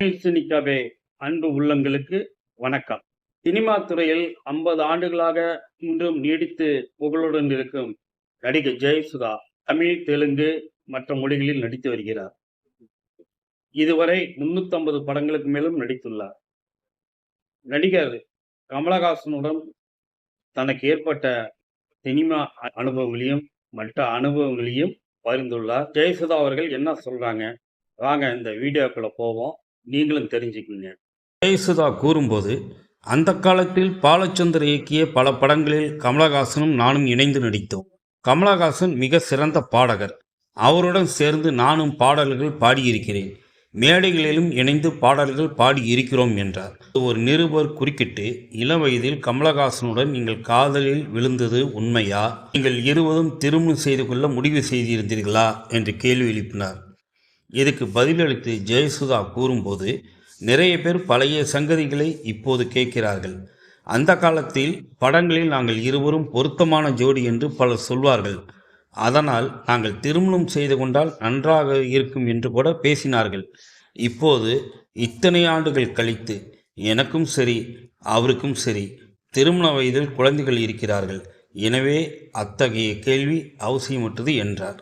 சினிக்காவே அன்பு உள்ளங்களுக்கு வணக்கம். சினிமா துறையில் ஐம்பது ஆண்டுகளாக இன்றும் நீடித்து புகழுடன் இருக்கும் நடிகை ஜெயசுதா தமிழ் தெலுங்கு மற்ற மொழிகளில் நடித்து வருகிறார். இதுவரை 350 படங்களுக்கு மேலும் நடித்துள்ளார். நடிகர் கமலஹாசனுடன் தனக்கு ஏற்பட்ட சினிமா அனுபவங்களையும் மற்ற அனுபவங்களையும் பகிர்ந்துள்ளார். ஜெயசுதா அவர்கள் என்ன சொல்றாங்க? வாங்க இந்த வீடியோக்குள்ள போவோம். நீங்களும் தெரிஞ்சுக்குங்க. ஜெயசுதா கூறும்போது அந்த காலத்தில் பாலச்சந்தர் இயக்கிய பல படங்களில் கமலஹாசனும் நானும் இணைந்து நடித்தோம். கமலஹாசன் மிக சிறந்த பாடகர். அவருடன் சேர்ந்து நானும் பாடல்கள் பாடியிருக்கிறேன். மேடைகளிலும் இணைந்து பாடல்கள் பாடி இருக்கிறோம் என்றார். ஒரு நிருபர் குறுக்கிட்டு இளம் வயதில் கமலஹாசனுடன் நீங்கள் காதலில் விழுந்தது உண்மையா? நீங்கள் இருவரும் திருமணம் செய்து கொள்ள முடிவு செய்திருந்தீர்களா? என்று கேள்வி எழுப்பினார். இதுக்கு பதிலளித்து ஜெயசுதா கூறும்போது நிறைய பேர் பழைய சங்கதிகளை இப்போது கேட்கிறார்கள். அந்த காலத்தில் படங்களில் நாங்கள் இருவரும் பொருத்தமான ஜோடி என்று பலர் சொல்வார்கள். அதனால் நாங்கள் திருமணம் செய்து கொண்டால் நன்றாக இருக்கும் என்று கூட பேசினார்கள். இப்போது இத்தனை ஆண்டுகள் கழித்து எனக்கும் சரி அவருக்கும் சரி திருமண வயதில் குழந்தைகள் இருக்கிறார்கள். எனவே அத்தகைய கேள்வி அவசியமற்றது என்றார்.